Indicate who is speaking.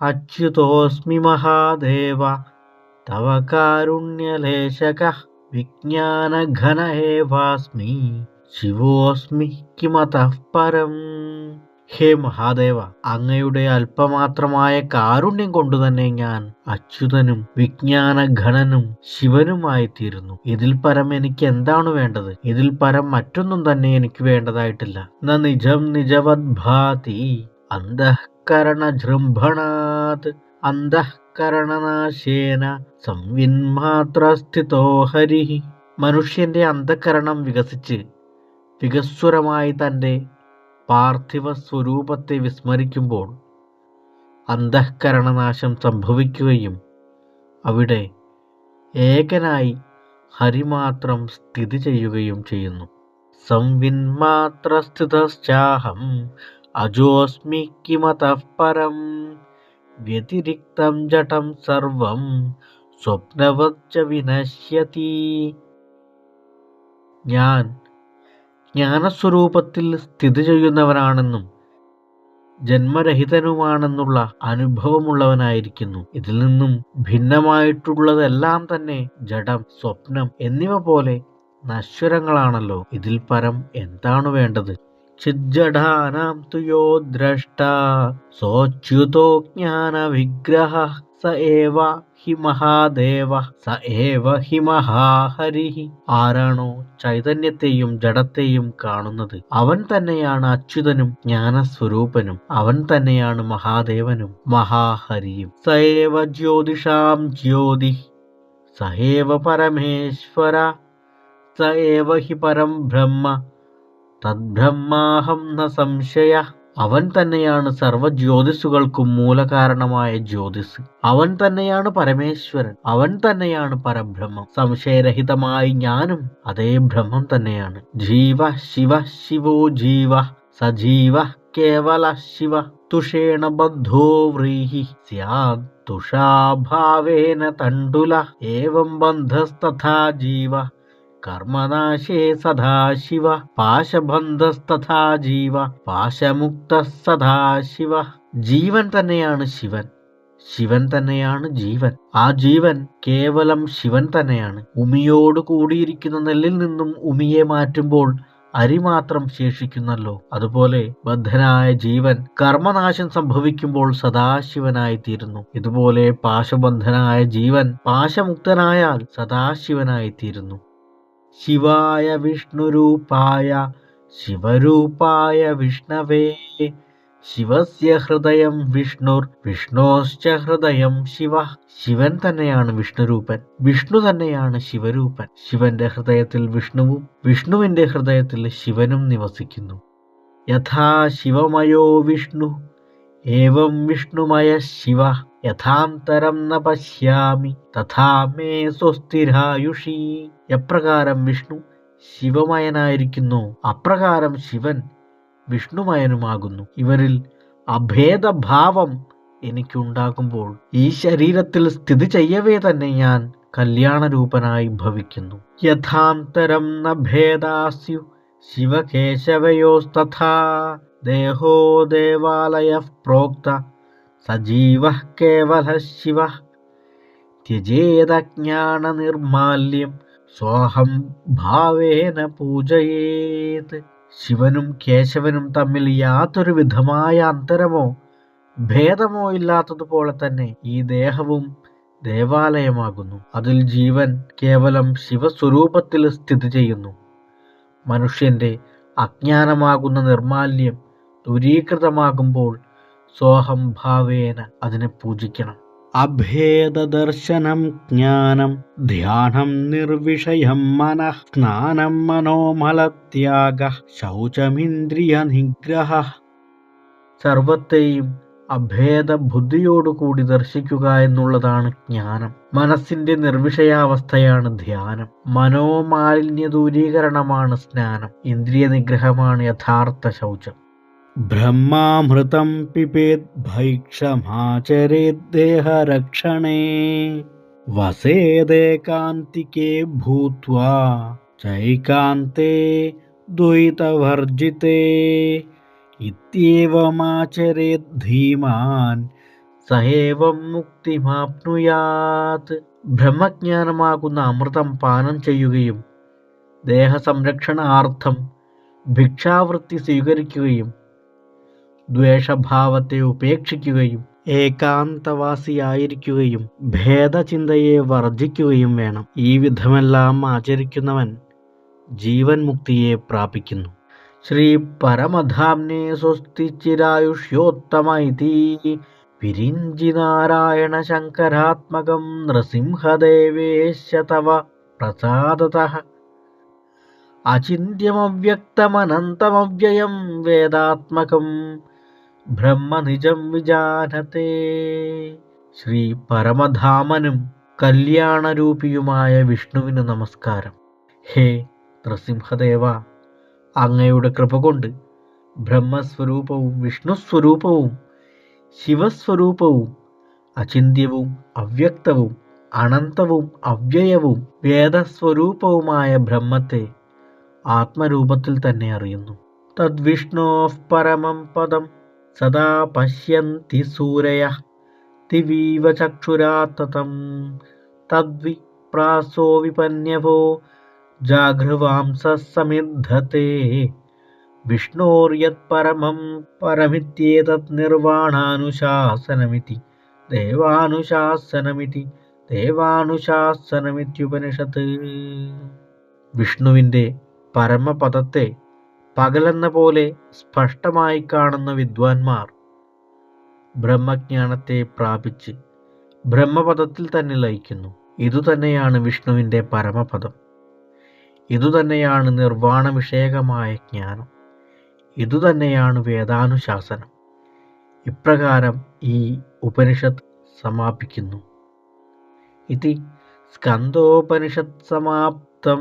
Speaker 1: അച്യുതോസ്മി മഹാദേവ തവ കാരുണ്യലേശക വിജ്ഞാനഘന ഏവാസ്മി ശിവോസ്മി കിമതഃ പരം. ഹേ മഹാദേവ അങ്ങയുടെ അല്പമാത്രമായ കാരുണ്യം കൊണ്ടുതന്നെ ഞാൻ അച്യുതനും വിജ്ഞാനഘനനും ശിവനുമായി തീരുന്നു ഇതിൽ പരം എനിക്ക് എന്താണ് വേണ്ടത്? ഇതിൽ പരം മറ്റൊന്നും തന്നെ എനിക്ക് വേണ്ടതായിട്ടില്ല. നിജം നിജവദ്ഭാതി അന്തഃകരണജൃംഭണാത് അന്തഃകരണനാശേന സംവിന്മാത്രസ്ഥിതോ ഹരി. മനുഷ്യന്റെ അന്ധകരണം വികസിച്ച് വികസ്വരമായി തന്റെ പാർത്ഥിവ സ്വരൂപത്തെ വിസ്മരിക്കുമ്പോൾ അന്തഃകരണനാശം സംഭവിക്കുകയും അവിടെ ഏകനായി ഹരിമാത്രം സ്ഥിതി ചെയ്യുകയും ചെയ്യുന്നു. സംവിന്മാത്രസ്ഥിതശ്ചാഹം അജോസ്മി കിമതഃ പരം. വ്യതിരിക്തം ജടം സർവം സ്വപ്നവച്ച വിനശ്യതി. ഞാൻ ജ്ഞാനസ്വരൂപത്തിൽ സ്ഥിതി ചെയ്യുന്നവനാണെന്നും ജന്മരഹിതനുമാണെന്നുള്ള അനുഭവമുള്ളവനായിരിക്കുന്നു. ഇതിൽ നിന്നും ഭിന്നമായിട്ടുള്ളതെല്ലാം തന്നെ ജഡം സ്വപ്നം എന്നിവ പോലെ നശ്വരങ്ങളാണല്ലോ. ഇതിൽ പരം എന്താണ് വേണ്ടത്? ചിജ്ജടാനാം തു യോ ദ്രഷ്ട സോച്യുതോ ജ്ഞാന വിഗ്രഹ സ ഏവ ഹി മഹാദേവ സ ഏവ ഹി മഹാഹരി ആരാണോ ചൈതന്യത്തെയും ജഡത്തെയും കാണുന്നത്. അവൻ തന്നെയാണ് അച്യുതനും ജ്ഞാനസ്വരൂപനും. അവൻ തന്നെയാണ് മഹാദേവനും മഹാഹരിയും. സ ഏവ ജ്യോതിഷാം ജ്യോതി സഹേവ പരമേശ്വര സ ഏവ ഹി പരം ബ്രഹ്മ തദ്ബ്രഹ്മാഹം ന സംശയ. അവൻ തന്നെയാണ് സർവ ജ്യോതിസുകൾക്കും മൂലകാരണമായ ജ്യോതിസ്. അവൻ തന്നെയാണ് പരമേശ്വരൻ. അവൻ തന്നെയാണ് പരബ്രഹ്മം. സംശയരഹിതമായി ഞാനും അതേ ബ്രഹ്മം തന്നെയാണ്. ജീവ ശിവ ശിവോ ജീവ സജീവ കേവല ശിവ തുഷേണ ബദ്ധോ വ്രീഹി സ്യാദ് തുഷാഭാവേന തണ്ടുല. ഏവം ബന്ധസ്തഥാ ജീവ. കർമ്മനാശേ സദാശിവ. പാശബന്ധസ്തഥാ ജീവ. പാശമുക്ത സദാശിവ ജീവൻ തന്നെയാണ് ശിവൻ. ശിവൻ തന്നെയാണ് ജീവൻ. ആ ജീവൻ കേവലം ശിവൻ തന്നെയാണ്. ഉമിയോട് കൂടിയിരിക്കുന്ന നെല്ലിൽ നിന്നും ഉമിയെ മാറ്റുമ്പോൾ അരി മാത്രം ശേഷിക്കുന്നല്ലോ. അതുപോലെ ബദ്ധനായ ജീവൻ കർമ്മനാശം സംഭവിക്കുമ്പോൾ സദാശിവനായി തീരുന്നു ഇതുപോലെ പാശബന്ധനായ ജീവൻ പാശമുക്തനായാൽ സദാശിവനായി തീരുന്നു ശിവായ വിഷ്ണുരൂപായ ശിവരൂപായ വിഷ്ണവേ. ശിവസ്യ ഹൃദയം വിഷ്ണുർ വിഷ്ണോശ്ച ഹൃദയം ശിവ. ശിവൻ തന്നെയാണ് വിഷ്ണുരൂപൻ വിഷ്ണു തന്നെയാണ് ശിവരൂപൻ. ശിവന്റെ ഹൃദയത്തിൽ വിഷ്ണുവും വിഷ്ണുവിന്റെ ഹൃദയത്തിൽ ശിവനും നിവസിക്കുന്നു. യഥാ ശിവമയോ വിഷ്ണു ഏവം വിഷ്ണുമയ ശിവ. യഥാന്തരം ന പശ്യാമി തഥാ മേ സ്വസ്ഥിരായുഷി എപ്രകാരം വിഷ്ണു ശിവമയനായിരിക്കുന്നു? അപ്രകാരം ശിവൻ വിഷ്ണുമയനുമാകുന്നു. ഇവരിൽ അഭേദഭാവം എനിക്കുണ്ടാകുമ്പോൾ ഈ ശരീരത്തിൽ സ്ഥിതി ചെയ്യവേ തന്നെ ഞാൻ കല്യാണരൂപനായി ഭവിക്കുന്നു. യഥാന്തരം ന ഭേദാസ്യു ശിവകേശവയോസ്തഥാ. ദേഹോ ദേവാലയ പ്രോക്ത. സജീവ കേവല ശിവ. ത്യജേതജ്ഞാന നിർമാല്യം സ്വാഹം ഭാവേന പൂജയേത്. ശിവനും കേശവനും തമ്മിൽ യാതൊരു വിധമായ അന്തരമോ ഭേദമോ ഇല്ലാത്തതുപോലെ തന്നെ ഈ ദേഹവും ദേവാലയമാകുന്നു. അതിൽ ജീവൻ കേവലം ശിവസ്വരൂപത്തിൽ സ്ഥിതി ചെയ്യുന്നു. മനുഷ്യന്റെ അജ്ഞാനമാകുന്ന നിർമാല്യം ദൂരീകൃതമാകുമ്പോൾ സോഹം ഭാവേന അതിനെ പൂജിക്കണം. അഭേദദർശനം ജ്ഞാനം ധ്യാനം നിർവിഷയം മനഃ സ്നാനം മനോമലത്യാഗ ശൗചമിന്ദ്രിയ നിഗ്രഹ. സർവത്തെയും അഭേദ ബുദ്ധിയോടുകൂടി ദർശിക്കുക എന്നുള്ളതാണ് ജ്ഞാനം. മനസ്സിന്റെ നിർവിഷയാവസ്ഥയാണ് ധ്യാനം. മനോമാലിന്യ ദൂരീകരണമാണ് സ്നാനം. ഇന്ദ്രിയ നിഗ്രഹമാണ് യഥാർത്ഥ ശൗചം. ബ്രഹ്മാമൃതം പിപേത് ഭൈക്ഷമാചരേത് ദേഹരക്ഷണേ വസേദേകാന്തികേ ഭൂത്വാ ചൈകാന്തേ ദ്വൈതവർജിതേ ഇത്യവമാചരേത് ധീമാൻ സഹേവം മുക്തിമാപ്നുയാത് ബ്രഹ്മജ്ഞാനമാകുന്ന അമൃതം പാനം ചെയ്യുകയും ദേഹസംരക്ഷണാർത്ഥം ഭിക്ഷാവൃത്തി സ്വീകരിക്കുകയും ദ്വേഷഭാവത്തെ ഉപേക്ഷിക്കുകയും ഏകാന്തവാസിയായിരിക്കുകയും ഭേദചിന്തയെ വർജിക്കുകയും വേണം. ഈ വിധമെല്ലാം ആചരിക്കുന്നവൻ ജീവൻ മുക്തിയെ പ്രാപിക്കുന്നു. ശ്രീ പരമധാംനെ സ്വസ്തിച്ചിരായുഷ്യോത്തമൈതി. ഇതി വിരിഞ്ചി നാരായണ ശങ്കരാത്മകം നൃസിംഹദേവേശ തവ പ്രസാദതഃ. അചിന്യമവ്യക്തമനന്തമവ്യയം വേദാത്മകം ബ്രഹ്മനിജം വിജാനത്തെ. ശ്രീ പരമധാമനും കല്യാണരൂപിയുമായ വിഷ്ണുവിന് നമസ്കാരം. ഹേ നൃസിംഹദേവ അങ്ങയുടെ കൃപ കൊണ്ട് ബ്രഹ്മസ്വരൂപവും വിഷ്ണുസ്വരൂപവും ശിവസ്വരൂപവും അചിന്യവും അവ്യക്തവും അനന്തവും അവ്യയവും വേദസ്വരൂപവുമായ ബ്രഹ്മത്തെ ആത്മരൂപത്തിൽ തന്നെ അറിയുന്നു. തദ്വിഷ്ണോ പരമം പദം സദാ പശ്യന്തി സൂരയ. ദിവീവ ചക്ഷുരാത്തതം തദ്വി പ്രാസോ വിപന്യവോ. ജാഗൃവാംസ സമിദ്ധത്തെ വിഷ്ണോർയത് പരമം പരമിത്യേതത് നിർവാണാനുശാസനമിതി. ദേവാനുശാസനമിതി. ദേവാനുശാസനമിത്യുപനിഷത്ത്. വിഷ്ണുവിന്റെ പരമപദത്തെ പകലെന്ന പോലെ സ്പഷ്ടമായി കാണുന്ന വിദ്വാൻമാർ ബ്രഹ്മജ്ഞാനത്തെ പ്രാപിച്ച് ബ്രഹ്മപദത്തിൽ തന്നെ ലയിക്കുന്നു. ഇതുതന്നെയാണ് വിഷ്ണുവിന്റെ പരമപദം. ഇതുതന്നെയാണ് നിർവാണ വിഷയകമായ ജ്ഞാനം. ഇതുതന്നെയാണ് വേദാനുശാസനം. ഇപ്രകാരം ഈ ഉപനിഷത്ത് സമാപിക്കുന്നു. ഇതി സ്കന്ധോപനിഷത്ത് സമാപ്തം.